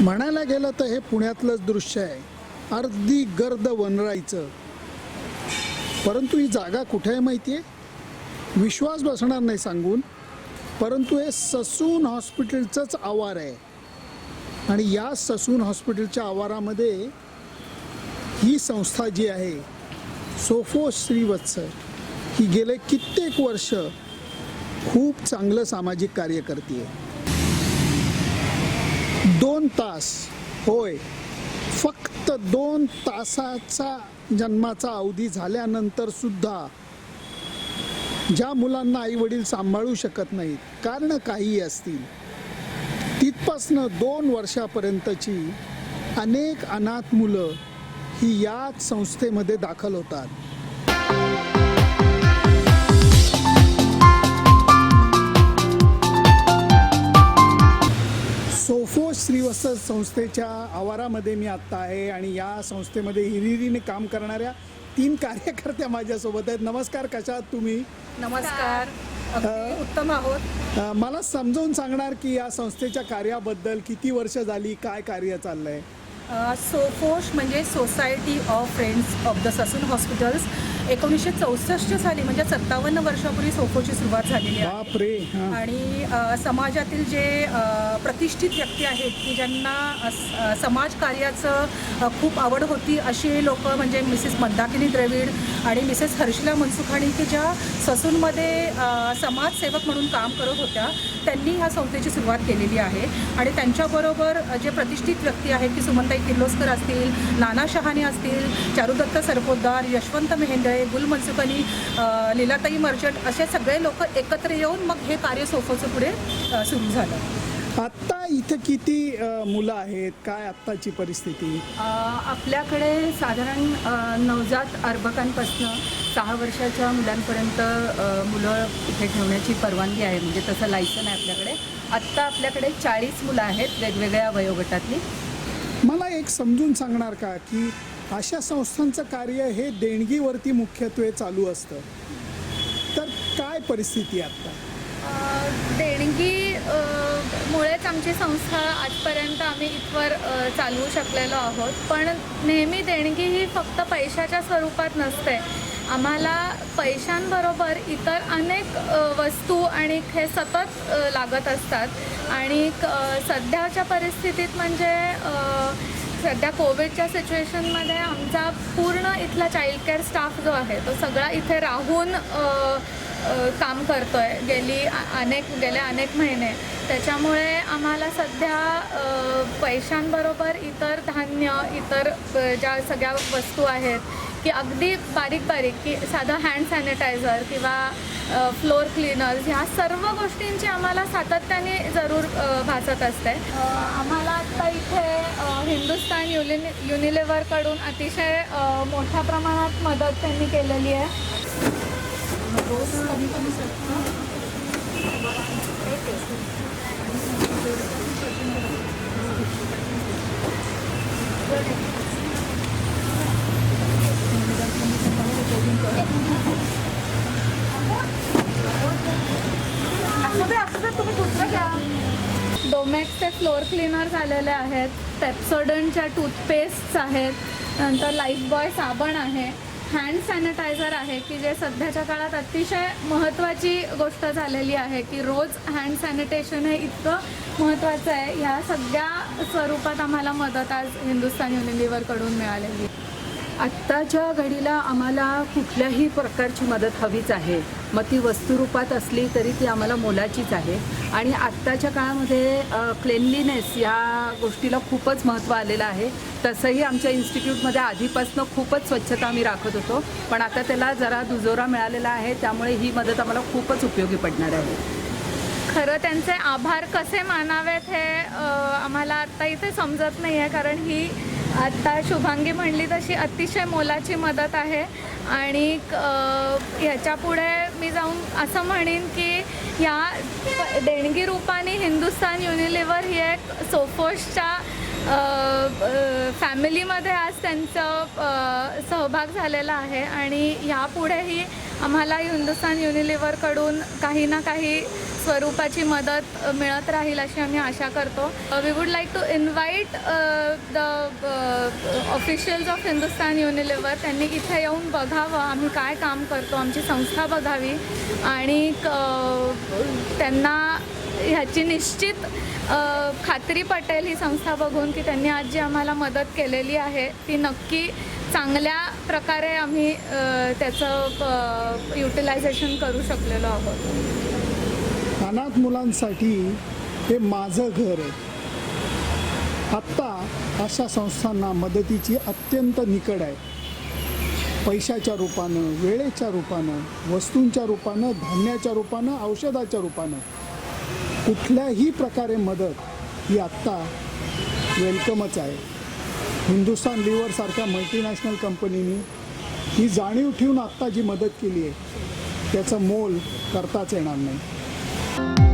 म्हणायला गेलं तर हे पुण्यातलंच दृश्य आहे. अर्धी गर्द वनराईचं. परंतु ही जागा कुठे आहे माहिती आहे विश्वास बसणार नाही सांगून. परंतु हे ससून हॉस्पिटलचंच आवार आहे. आणि या ससून हॉस्पिटलच्या आवारामध्ये ही संस्था जी आहे सोफो श्रीवत्स ही गेले कित्येक वर्ष खूप चांगलं सामाजिक कार्य करते आहे दोन तास. होय. फक्त दोन तासाचा जन्माचा अवधी झाल्यानंतर सुद्धा ज्या मुलांना आई वडील सांभाळू शकत नाहीत कारण काही असतील तिथपासनं दोन वर्षापर्यंतची अनेक अनाथ मुलं ही याच संस्थेमध्ये दाखल होतात. संस्थेच्या आवारामध्ये मी आत्ता आहे आणि या संस्थेमध्ये हिरिरीने काम करणाऱ्या तीन कार्यकर्त्या माझ्यासोबत आहेत. नमस्कार कशा आहात तुम्ही? नमस्कार. अगदी उत्तम आहोत. अ, मला समजावून सांगणार की या संस्थेच्या कार्याबद्दल किती वर्ष झाली काय कार्य चाललंय? सोफोश म्हणजे society of friends of the Sassoon hospitals एकोणीसशे चौसष्ट साली म्हणजे सत्तावन्न वर्षापूर्वी सोफोची सुरुवात झालेली आहे. आणि समाजातील जे प्रतिष्ठित व्यक्ती आहेत की ज्यांना समाजकार्याचं खूप आवड होती अशी लोक म्हणजे मिसेस मंदाकिनी द्रविड आणि मिसेस हर्षिला मनसुखाणी की ज्या ससूनमध्ये समाजसेवक म्हणून काम करत होत्या त्यांनी ह्या संस्थेची सुरुवात केलेली आहे आणि त्यांच्याबरोबर जे प्रतिष्ठित व्यक्ती आहेत की सुमनताई किर्लोस्कर असतील नाना शहाणे असतील चारुदत्त सरपोतदार यशवंत मेहेंदळे गुल मनसुखानी अ, लीलाताई मर्चंट असे सगळे लोक एकत्र येऊन मग हे कार्य सोफोचं पुढे सुरू झालं. आत्ता इथे किती मुलं आहेत? काय आत्ताची परिस्थिती? आपल्याकडे साधारण नवजात अर्भकांपासनं सहा वर्षाच्या मुलांपर्यंत मुलं इथे ठेवण्याची परवानगी आहे. म्हणजे तसं लायसन आहे आपल्याकडे. आत्ता आपल्याकडे चाळीस मुलं आहेत वेगवेगळ्या वयोगटातली. मला एक समजून सांगणार का की अशा संस्थांचं कार्य हे देणगीवरती मुख्यत्वे चालू असतं? तर काय परिस्थिती आत्ता देणगी मुळेच आमची संस्था आजपर्यंत आम्ही इथवर चालवू शकलेलो आहोत. पण नेहमी देणगी ही फक्त पैशाच्या स्वरूपात नसते. आम्हाला पैशांबरोबर इतर अनेक वस्तू आणि हे सतत लागत असतात. आणि सध्याच्या परिस्थितीत म्हणजे सध्या कोविडच्या सिच्युएशनमध्ये आमचा पूर्ण इथला चाइल्ड केअर स्टाफ जो आहे तो सगळा इथे राहून काम करतो आहे गेली अनेक गेले अनेक महिने. त्याच्यामुळे आम्हाला सध्या पैशांबरोबर इतर धान्य इतर ज्या सगळ्या वस्तू आहेत की अगदी बारीक बारीक की साधं हँड सॅनिटायझर किंवा फ्लोअर क्लीनर्स ह्या सर्व गोष्टींची आम्हाला सातत्याने जरूर भासत असते. आम्हाला आत्ता इथे हिंदुस्तान युनि युनिलिव्हरकडून अतिशय मोठ्या प्रमाणात मदत त्यांनी केलेली आहे. डोमॅक्सचे फ्लोअर क्लीनर्स आलेले आहेत. पेप्सोडनच्या टूथपेस्ट्स आहेत. नंतर लाईफ बॉय साबण आहे. हँड सॅनिटायझर आहे की जे सध्याच्या काळात अतिशय महत्त्वाची गोष्ट झालेली आहे की रोज हँड सॅनिटेशन हे इतकं महत्त्वाचं आहे. ह्या सगळ्या स्वरूपात आम्हाला मदत आज हिंदुस्तान युनिलिव्हरकडून मिळालेली आहे. आत्ताच्या घडीला आम्हाला कुठल्याही प्रकारची मदत हवीच आहे. मग ती वस्तुरूपात असली तरी ती आम्हाला मोलाचीच आहे. आणि आत्ताच्या काळामध्ये क्लेनलीनेस या गोष्टीला खूपच महत्त्व आलेलं आहे. तसंही आमच्या इन्स्टिट्यूटमध्ये आधीपासून खूपच स्वच्छता आम्ही राखत होतो. पण आता त्याला जरा दुजोरा मिळालेला आहे. त्यामुळे ही मदत आम्हाला खूपच उपयोगी पडणार आहे. खरं त्यांचे आभार कसे मानावेत हे आम्हाला आत्ता इथे समजत नाही आहे कारण ही आत्ता शुभांगी म्हणली तशी अतिशय मोलाची मदत आहे. आणि ह्याच्यापुढे मी जाऊन असं म्हणेन की या देणगी रूपाने हिंदुस्तान युनिलिव्हर ही एक सोफोशच्या फॅमिलीमध्ये आज त्यांचं सहभाग झालेला आहे. आणि ह्यापुढेही आम्हाला हिंदुस्तान युनिलिव्हरकडून काही ना काही स्वरूपाची मदत मिळत राहील अशी आम्ही आशा करतो. We would like to invite the officials of Hindustan Unilever त्यांनी इथे येऊन बघावं आम्ही काय काम करतो आमची संस्था बघावी आणि क- त्यांना ह्याची निश्चित खात्री पटेल ही संस्था बघून की त्यांनी आज जी आम्हाला मदत केलेली आहे ती नक्की चांगल्या प्रकारे आम्ही त्याचं युटिलायझेशन करू शकलेलो आहोत. अनाथ मुलांसाठी हे माझं घर आहे. आत्ता अशा संस्थांना मदतीची अत्यंत निकड आहे. पैशाच्या रूपानं वेळेच्या रूपानं वस्तूंच्या रूपानं धान्याच्या रूपानं औषधाच्या रूपानं कुठल्याही प्रकारे मदत ही आत्ता वेलकमच आहे. हिंदुस्तान लिव्हरसारख्या मल्टीनॅशनल कंपनीने ही जाणीव ठेवून आत्ता जी मदत केली आहे त्याचं मोल करताच येणार नाही. you